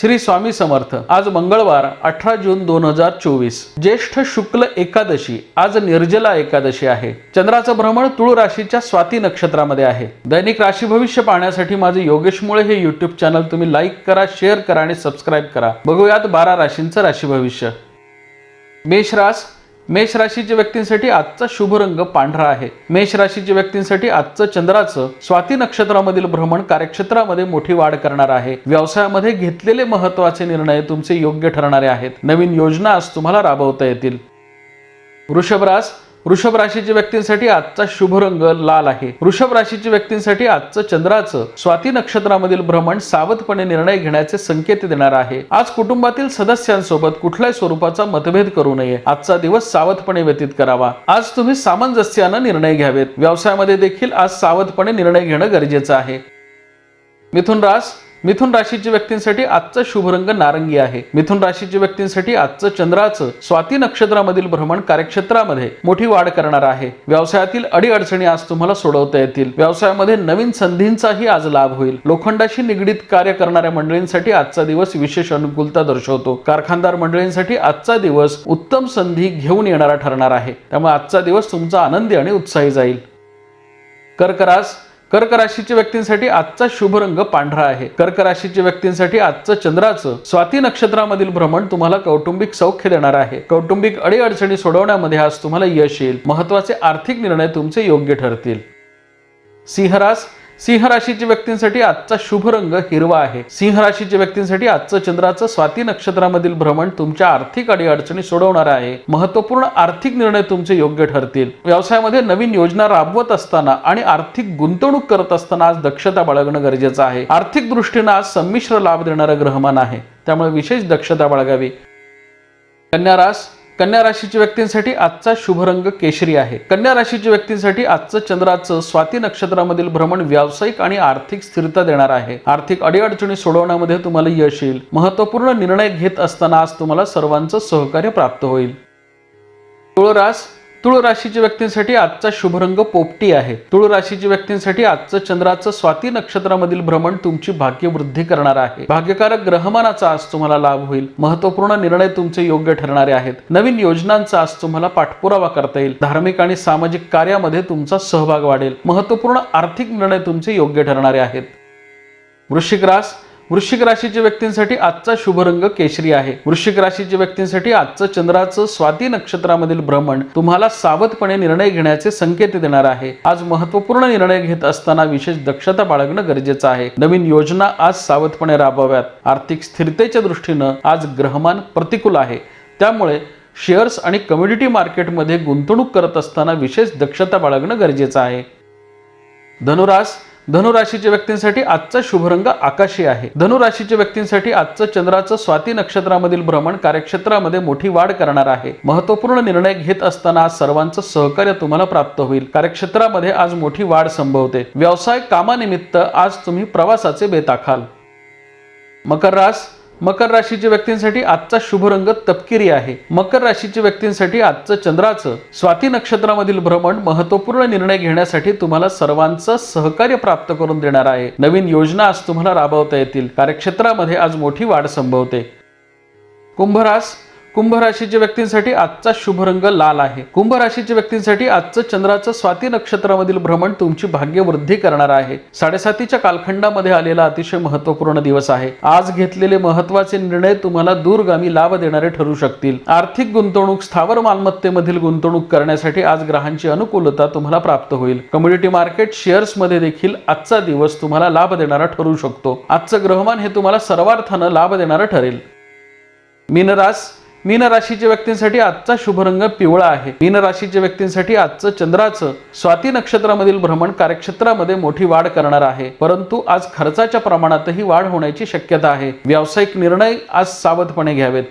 श्री स्वामी समर्थ. आज मंगळवार अठरा जून दोन हजार चोवीस. ज्येष्ठ शुक्ल एकादशी आज निर्जला एकादशी आहे. चंद्राचं भ्रमण तुळ राशीच्या स्वाती नक्षत्रामध्ये आहे. दैनिक राशी भविष्य पाहण्यासाठी माझे योगेश मुळे हे युट्यूब चॅनल तुम्ही लाईक करा शेअर करा आणि सबस्क्राईब करा. बघूयात बारा राशींचं राशी भविष्य. मेष रास मेष राशीच्या व्यक्तींसाठी आजचा शुभ रंग पांढरा आहे. मेष राशीच्या व्यक्तींसाठी आजचं चंद्राचं स्वाती नक्षत्रामधील भ्रमण कार्यक्षेत्रामध्ये मोठी वाढ करणार आहे. व्यवसायामध्ये घेतलेले महत्त्वाचे निर्णय तुमचे योग्य ठरणारे आहेत. नवीन योजना आज तुम्हाला राबवता येतील. वृषभरास वृषभ राशीच्या व्यक्तींसाठी आजचा शुभ रंग लाल आहे. वृषभ राशीच्या व्यक्तींसाठी आजचं चंद्राचं स्वाती नक्षत्रामधील भ्रमण सावधपणे निर्णय घेण्याचे संकेत देणार आहे. आज कुटुंबातील सदस्यांसोबत कुठल्याही स्वरूपाचा मतभेद करू नये. आजचा दिवस सावधपणे व्यतीत करावा. आज तुम्ही सामंजस्यानं निर्णय घ्यावेत. व्यवसायामध्ये देखील आज सावधपणे निर्णय घेणं गरजेचं आहे. मिथुन रास मिथुन राशीच्या व्यक्तींसाठी आजचा शुभ रंग नारंगी आहे. मिथुन राशीच्या व्यक्तींसाठी आजचं चंद्राचं स्वाती नक्षत्रामधील भ्रमण कार्यक्षेत्रामध्ये मोठी वाढ करणार आहे. व्यवसायातील अडीअडचणी आज तुम्हाला सोडवता येतील. व्यवसायामध्ये नवीन संधींचाही आज लाभ होईल. लोखंडाशी निगडीत कार्य करणाऱ्या मंडळींसाठी आजचा दिवस विशेष अनुकूलता दर्शवतो. कारखानदार मंडळींसाठी आजचा दिवस उत्तम संधी घेऊन येणारा ठरणार आहे. त्यामुळे आजचा दिवस तुमचा आनंदी आणि उत्साही जाईल. कर्करास कर्क राशीच्या व्यक्तींसाठी आजचा शुभ रंग पांढरा आहे. कर्क राशीच्या व्यक्तींसाठी आजचं चंद्राचं स्वाती नक्षत्रामधील भ्रमण तुम्हाला कौटुंबिक सौख्य देणार आहे. कौटुंबिक अडीअडचणी सोडवण्यामध्ये आज तुम्हाला यश येईल. महत्त्वाचे आर्थिक निर्णय तुमचे योग्य ठरतील. सिंहरास सिंह राशीच्या व्यक्तींसाठी आजचा शुभ रंग हिरवा आहे. सिंह राशीच्या व्यक्तींसाठी आजचं चंद्राचं स्वाती नक्षत्रामधील भ्रमण तुमच्या आर्थिक अडीअडचणी सोडवणार आहे. महत्त्वपूर्ण आर्थिक निर्णय तुमचे योग्य ठरतील. व्यवसायामध्ये नवीन योजना राबवत असताना आणि आर्थिक गुंतवणूक करत असताना आज दक्षता बाळगणं गरजेचं आहे. आर्थिक दृष्टीनं आज संमिश्र लाभ देणारं ग्रहमान आहे. त्यामुळे विशेष दक्षता बाळगावी. कन्या रास कन्या राशीच्या व्यक्तींसाठी आजचा शुभ रंग केशरी आहे. कन्या राशीच्या व्यक्तींसाठी आजचं चंद्राचं स्वाती नक्षत्रामधील भ्रमण व्यावसायिक आणि आर्थिक स्थिरता देणार आहे. आर्थिक अडीअडचणी सोडवण्यामध्ये तुम्हाला यश येईल. महत्त्वपूर्ण निर्णय घेत असताना आज तुम्हाला सर्वांचं सहकार्य प्राप्त होईल. तुळरास तुळ राशीच्या व्यक्तींसाठी आजचा शुभरंग पोपटी आहे. तुळ राशीच्या व्यक्तींसाठी आजचं चंद्राचं स्वाती नक्षत्रामधील भ्रमण तुमची भाग्यवृद्धी करणार आहे. भाग्यकारक ग्रहमानाचा आज तुम्हाला लाभ होईल. महत्त्वपूर्ण निर्णय तुमचे योग्य ठरणारे आहेत. नवीन योजनांचा आज तुम्हाला पाठपुरावा करता येईल. धार्मिक आणि सामाजिक कार्यामध्ये तुमचा सहभाग वाढेल. महत्त्वपूर्ण आर्थिक निर्णय तुमचे योग्य ठरणारे आहेत. वृश्चिक रास वृश्चिक राशीच्या व्यक्तींसाठी आजचा शुभ रंग केशरी आहे. वृश्चिक राशीच्या व्यक्तींसाठी आजचं चंद्राचं स्वाती नक्षत्रामधील भ्रमण तुम्हाला सावधपणे निर्णय घेण्याचे संकेत देणार आहे. आज महत्त्वपूर्ण निर्णय घेत असताना विशेष दक्षता बाळगणं गरजेचं आहे. नवीन योजना आज सावधपणे राबवाव्यात. आर्थिक स्थिरतेच्या दृष्टीनं आज ग्रहमान प्रतिकूल आहे. त्यामुळे शेअर्स आणि कम्युनिटी मार्केटमध्ये गुंतवणूक करत असताना विशेष दक्षता बाळगणं गरजेचं आहे. धनुरास धनुराशीच्या व्यक्तींसाठी आजचा शुभरंग आकाशी आहे. धनुराशीच्या व्यक्तींसाठी आजचं चंद्राचं स्वाती नक्षत्रामधील भ्रमण कार्यक्षेत्रामध्ये मोठी वाढ करणार आहे. महत्त्वपूर्ण निर्णय घेत असताना आज सर्वांचं सहकार्य तुम्हाला प्राप्त होईल. कार्यक्षेत्रामध्ये आज मोठी वाढ संभवते. व्यवसाय कामानिमित्त आज तुम्ही प्रवासाचे बेताखाल. मकर रास मकर राशीच्या व्यक्तींसाठी आजचा शुभ रंग तपकिरी आहे. मकर राशीच्या व्यक्तींसाठी आजचं चंद्राचं स्वाती नक्षत्रामधील भ्रमण महत्त्वपूर्ण निर्णय घेण्यासाठी तुम्हाला सर्वांचं सहकार्य प्राप्त करून देणार आहे. नवीन योजना आज तुम्हाला राबवता येतील. कार्यक्षेत्रामध्ये आज मोठी वाढ संभवते. कुंभरास कुंभ राशीच्या व्यक्तींसाठी आजचा शुभ रंग लाल आहे. कुंभ राशीच्या व्यक्तींसाठी आजचं चंद्राचं स्वाती नक्षत्रामधील भ्रमण तुमची भाग्यवृद्धी करणार आहे. साडेसातीच्या कालखंडामध्ये आलेला अतिशय महत्त्वपूर्ण दिवस आहे. आज घेतलेले महत्त्वाचे निर्णय तुम्हाला दूरगामी लाभ देणारे ठरू शकतील. आर्थिक गुंतवणूक स्थावर मालमत्तेमधील गुंतवणूक करण्यासाठी आज ग्रहांची अनुकूलता तुम्हाला प्राप्त होईल. कम्युनिटी मार्केट शेअर्समध्ये देखील आजचा दिवस तुम्हाला लाभ देणारा ठरू शकतो. आजचं ग्रहमान हे तुम्हाला सर्वार्थानं लाभ देणारं ठरेल. मीनरास मीन राशीच्या व्यक्तींसाठी आजचा शुभ रंग पिवळा आहे. मीन राशीच्या व्यक्तींसाठी आजचं चंद्राचं स्वाती नक्षत्रामधील भ्रमण कार्यक्षेत्रामध्ये मोठी वाढ करणार आहे. परंतु आज खर्चाच्या प्रमाणातही वाढ होण्याची शक्यता आहे. व्यावसायिक निर्णय आज सावधपणे घ्यावेत.